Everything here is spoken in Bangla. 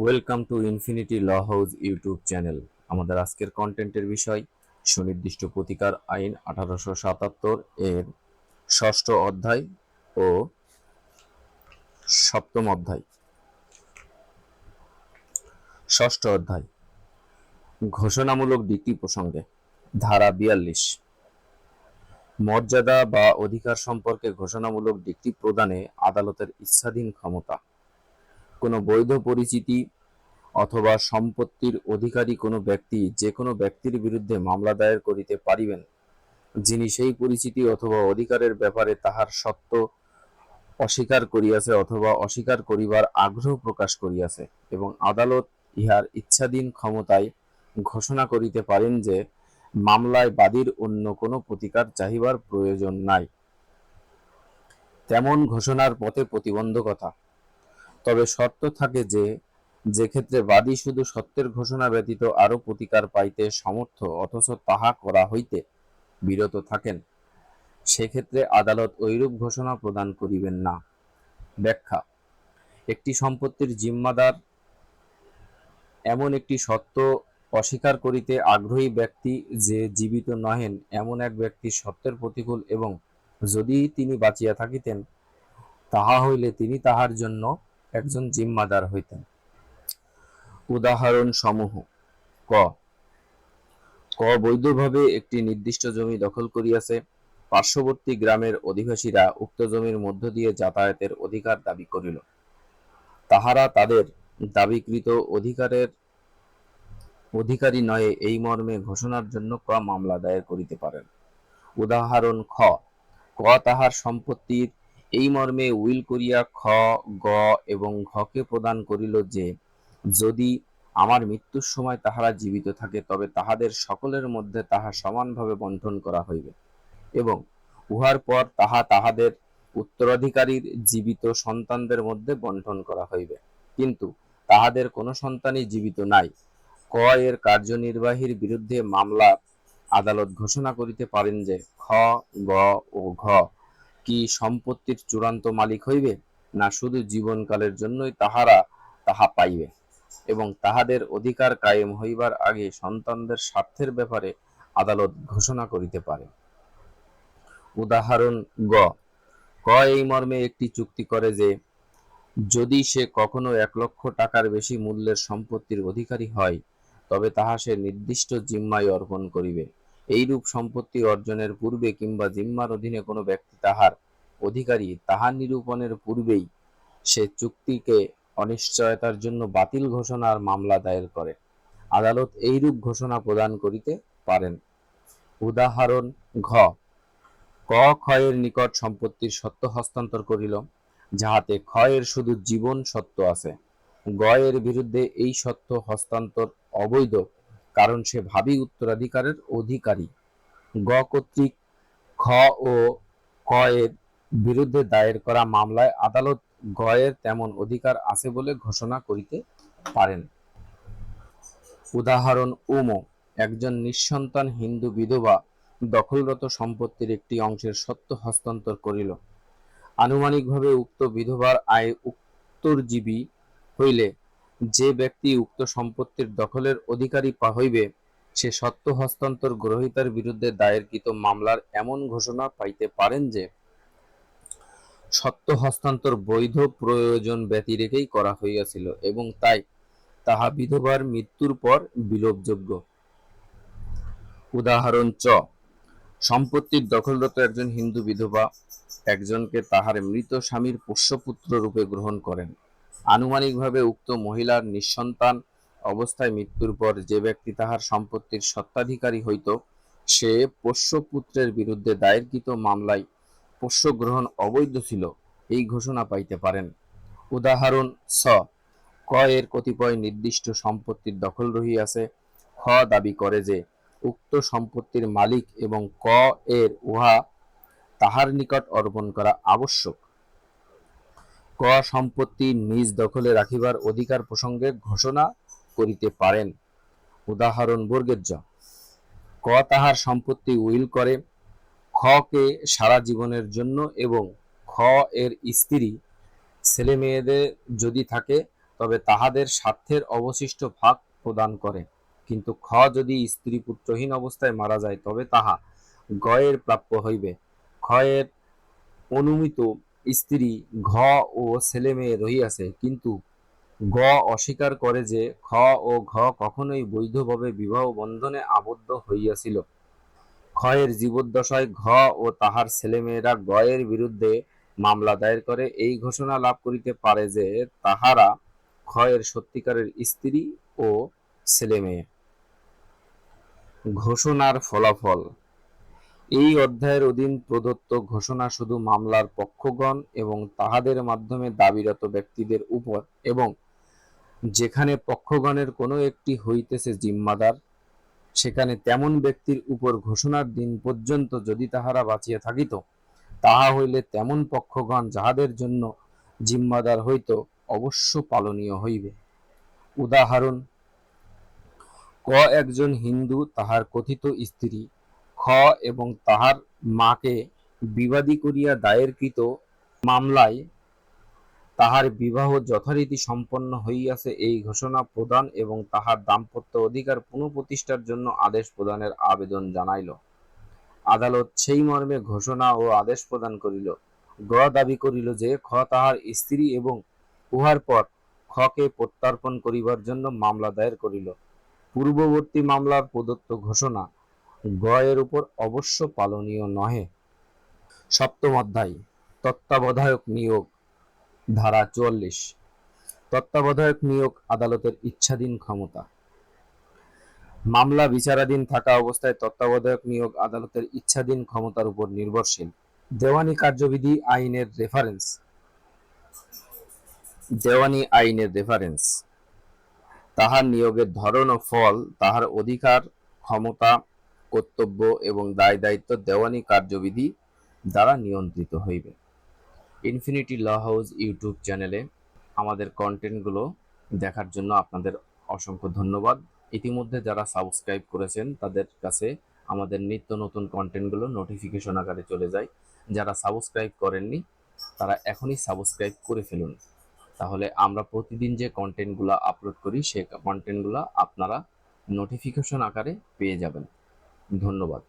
Welcome to infinity law house YouTube channel আমাদের আজকের কন্টেন্টের বিষয়, সুনির্দিষ্ট প্রতিকার আইন আঠারোশো সাতাত্তর এর ষষ্ঠ অধ্যায় ও সপ্তম অধ্যায়। ষষ্ঠ অধ্যায়, ঘোষণামূলক ডিক্রি প্রসঙ্গে, ধারা বিয়াল্লিশ। মর্যাদা বা অধিকার সম্পর্কে ঘোষণামূলক ডিক্রি প্রদানে আদালতের ইচ্ছাধীন ক্ষমতা। কোনো বৈধ পরিচিতি অথবা সম্পত্তির অধিকারী কোনো ব্যক্তি যে কোনো ব্যক্তির বিরুদ্ধে মামলা দায়ের করিতে পারিবেন, যিনি সেই পরিচিতি অথবা অধিকারের ব্যাপারে তাহার সত্য অস্বীকার করিয়াছে অথবা অস্বীকার করিবার আগ্রহ প্রকাশ করিয়াছে এবং আদালত ইহার ইচ্ছাধীন ক্ষমতায় ঘোষণা করিতে পারেন যে মামলায় বাদীর অন্য কোনো প্রতিকার চাহিবার প্রয়োজন নাই। তেমন ঘোষণার পথে প্রতিবন্ধকতা তবে শর্ত থাকে যে যে ক্ষেত্রে বাদী শুধু সত্যের ঘোষণা ব্যতীত আরও প্রতিকার পাইতে সমর্থ, অথচ তাহা করা হইতে বিরত থাকেন। সেক্ষেত্রে আদালত ঐরূপ ঘোষণা প্রদান করিবেন না। ব্যাখ্যা, একটি সম্পত্তির জিম্মাদার এমন একটি সত্য অস্বীকার করিতে আগ্রহী ব্যক্তি যে জীবিত নহেন, এমন এক ব্যক্তির সত্যের প্রতিকূল এবং যদি তিনি বাঁচিয়া থাকিতেন, তাহা হইলে তিনি তাহার জন্য একজন জিম্মাদার হইতেন। উদাহরণ সমূহ ক। ক বৈধভাবে একটি নির্দিষ্ট জমি দখল করিয়াছে। পার্শ্ববর্তী গ্রামের অধিবাসীরা উক্ত জমির মধ্য দিয়ে যাতায়াতের অধিকার দাবি করিল। তাহারা তাদের দাবিকৃত অধিকারের অধিকারী নয় এই মর্মে ঘোষণার জন্য ক মামলা দায়ের করিতে পারেন। উদাহরণ, খ। ক তাহার সম্পত্তির এই মর্মে উইল করিয়া খ, গ এবং ঘকে প্রদান করিল যে, যদি আমার মৃত্যুর সময় তাহারা জীবিত থাকে, তবে তাহাদের সকলের মধ্যে তাহা সমানভাবে বন্টন করা হইবে। এবং উহার পর তাহা তাহাদের উত্তরাধিকারীর জীবিত সন্তানদের মধ্যে বন্টন করা হইবে। কিন্তু তাহাদের কোনো সন্তানই জীবিত নাই। ক এর কার্যনির্বাহীর বিরুদ্ধে মামলা আদালত ঘোষণা করিতে পারেন যে, খ, গ ও ঘ কি সম্পত্তির চূড়ান্ত মালিক হইবে, না শুধু জীবনকালের জন্যই তাহারা তাহা পাইবে? এবং তাহাদের অধিকার কায়েম হইবার আগে সন্তানদের স্বার্থের ব্যাপারে আদালত ঘোষণা করিতে পারে। উদাহরণ, গ। ক এই মর্মে একটি চুক্তি করে যে, যদি সে কখনো এক লক্ষ টাকার বেশি মূল্যের সম্পত্তির অধিকারী হয়, তবে তাহা সে নির্দিষ্ট জিম্মায় অর্পণ করিবে। এইরূপ সম্পত্তি অর্জনের পূর্বে কিংবা জিম্মার অধীনে কোনো ব্যক্তি তাহার অধিকারী তাহার নিরূপণের পূর্বেই সে চুক্তিকে অনিশ্চয়তার জন্য বাতিল ঘোষণার মামলা দায়ের করে। আদালত এইরূপ ঘোষণা প্রদান করিতে পারেন। উদাহরণ, ঘ। ক ক্ষয়ের নিকট সম্পত্তির সত্য হস্তান্তর করিল, যাহাতে ক্ষয়ের শুধু জীবন সত্য আছে। গ এর বিরুদ্ধে এই সত্য হস্তান্তর অবৈধ। কারণ সে ভাবী উত্তরাধিকারের অধিকারী। গ কর্তৃক খ ও ক এর বিরুদ্ধে দায়ের করা মামলায় আদালত গয়ের তেমন অধিকার আছে বলে ঘোষণা করিতে পারেন। উদাহরণ, উম, একজন নিঃসন্তান হিন্দু বিধবা দখলরত সম্পত্তির একটি অংশের সত্য হস্তান্তর করিল। আনুমানিকভাবে উক্ত বিধবার আয় উত্তরজীবী হইলে যে ব্যক্তি উক্ত সম্পত্তির দখলের অধিকারী পা হইবে, সে সত্য হস্তান্তর গ্রহীতার বিরুদ্ধে দায়েরকৃত মামলার এমন ঘোষণা পাইতে পারেন যে, সত্য হস্তান্তর বৈধ প্রয়োজন ব্যতি রেখেই করা হইয়াছিল এবং তাই তাহা বিধবার মৃত্যুর পর বিলোপযোগ্য। উদাহরণ চ, সম্পত্তির দখলরত একজন হিন্দু বিধবা একজনকে তাহার মৃত স্বামীর পোষ্যপুত্র রূপে গ্রহণ করেন। আনুমানিকভাবে উক্ত মহিলার নিঃসন্তান অবস্থায় মৃত্যুর পর যে ব্যক্তি তাহার সম্পত্তির সত্ত্বাধিকারী হইত, সে পোষ্যপুত্রের বিরুদ্ধে দায়েরকৃত মামলায় পোষ্য গ্রহণ অবৈধ ছিল এই ঘোষণা পাইতে পারেন। উদাহরণ, স, ক এর কতিপয় নির্দিষ্ট সম্পত্তির দখল রহিয়াছে। খ দাবি করে যে উক্ত সম্পত্তির মালিক এবং ক এর উহা তাহার নিকট অর্পণ করা আবশ্যক। ক সম্পত্তি নিজ দখলে রাখিবার অধিকার প্রসঙ্গে ঘোষণা করিতে পারেন। উদাহরণ বর্গের জ ক তাহার সম্পত্তি উইল করে, খ কে সারা জীবনের জন্য এবং খ এর স্ত্রী ছেলে মেয়েদের যদি থাকে, তবে তাহাদের স্বার্থের অবশিষ্ট ভাগ প্রদান করে। কিন্তু খ যদি স্ত্রী পুত্রহীন অবস্থায় মারা যায়, তবে তাহা গয়ের প্রাপ্য হইবে। ক্ষয়ের অনুমিত স্ত্রী, ঘ ও ছেলে মেয়ে রহিয়াছে, কিন্তু গ অস্বীকার করে যে খ ও ঘ কখনোই বৈধভাবে বিবাহ বন্ধনে আবদ্ধ হইয়াছিল। ক্ষয়ের জীবদ্দশায় ঘ ও তাহার ছেলেমেয়েরা গয়ের বিরুদ্ধে মামলা দায়ের করে। এই ঘোষণা লাভ করিতে পারে যে তাহারা ক্ষয়ের সত্যিকারের স্ত্রী ও ছেলেমেয়ে ঘোষণার ফলাফল এই অধ্যায়ের অধীন প্রদত্ত ঘোষণা শুধু মামলার পক্ষগণ এবং তাহাদের মাধ্যমে দাবিরত ব্যক্তিদের উপর এবং যেখানে পক্ষগণের কোনো একটি হইতেছে জিম্মাদার, সেখানে তেমন ব্যক্তির উপর ঘোষণার দিন পর্যন্ত যদি তাহারা বাঁচিয়া থাকিত, তাহা হইলে তেমন পক্ষগণ যাহাদের জন্য জিম্মাদার হইত অবশ্য পালনীয় হইবে। উদাহরণ, ক একজন হিন্দু তাহার কথিত স্ত্রী খ এবং তাহার মাকে বিবাদী করিয়া দায়েরকৃত মামলায় তাহার বিবাহ যথারীতি সম্পন্ন হইয়াছে এই ঘোষণা প্রদান এবং তাহার দাম্পত্য অধিকার পুনঃপ্রতিষ্ঠার জন্য আদেশ প্রদানের আবেদন জানাইল। আদালত সেই মর্মে ঘোষণা ও আদেশ প্রদান করিল। গ দাবি করিল যে, খ তাহার স্ত্রী এবং উহার পর খকে প্রত্যর্পণ করিবার জন্য মামলা দায়ের করিল। পূর্ববর্তী মামলার প্রদত্ত ঘোষণা গ এর উপর অবশ্য পালনীয় নহে। সপ্তম অধ্যায়, তত্ত্বাবধায়ক নিয়োগ, ধারা চুয়াল্লিশ। তত্ত্বাবধায়ক নিয়োগ আদালতের ইচ্ছাধীন ক্ষমতা। মামলা বিচারাধীন থাকা অবস্থায় তত্ত্বাবধায়ক নিয়োগ আদালতের ইচ্ছাধীন ক্ষমতার উপর নির্ভরশীল। দেওয়ানি কার্যবিধি আইনের রেফারেন্স। দেওয়ানি আইনের রেফারেন্স। তাহার নিয়োগের ধরন ও ফল, তাহার অধিকার, ক্ষমতা কর্তব্য এবং দায় দায়িত্ব দেওয়ানি কার্যবিধি দ্বারা নিয়ন্ত্রিত হইবে। ইনফিনিটি ল হাউস ইউটিউব চ্যানেলে আমাদের কন্টেন্টগুলো দেখার জন্য আপনাদের অসংখ্য ধন্যবাদ। ইতিমধ্যে যারা সাবস্ক্রাইব করেছেন, তাদের কাছে আমাদের নিত্য নতুন কন্টেন্টগুলো নোটিফিকেশন আকারে চলে যায়। যারা সাবস্ক্রাইব করেননি, তারা এখনই সাবস্ক্রাইব করে ফেলুন। তাহলে আমরা প্রতিদিন যে কন্টেন্টগুলো আপলোড করি সেই কন্টেন্টগুলো আপনারা নোটিফিকেশন আকারে পেয়ে যাবেন। ধন্যবাদ।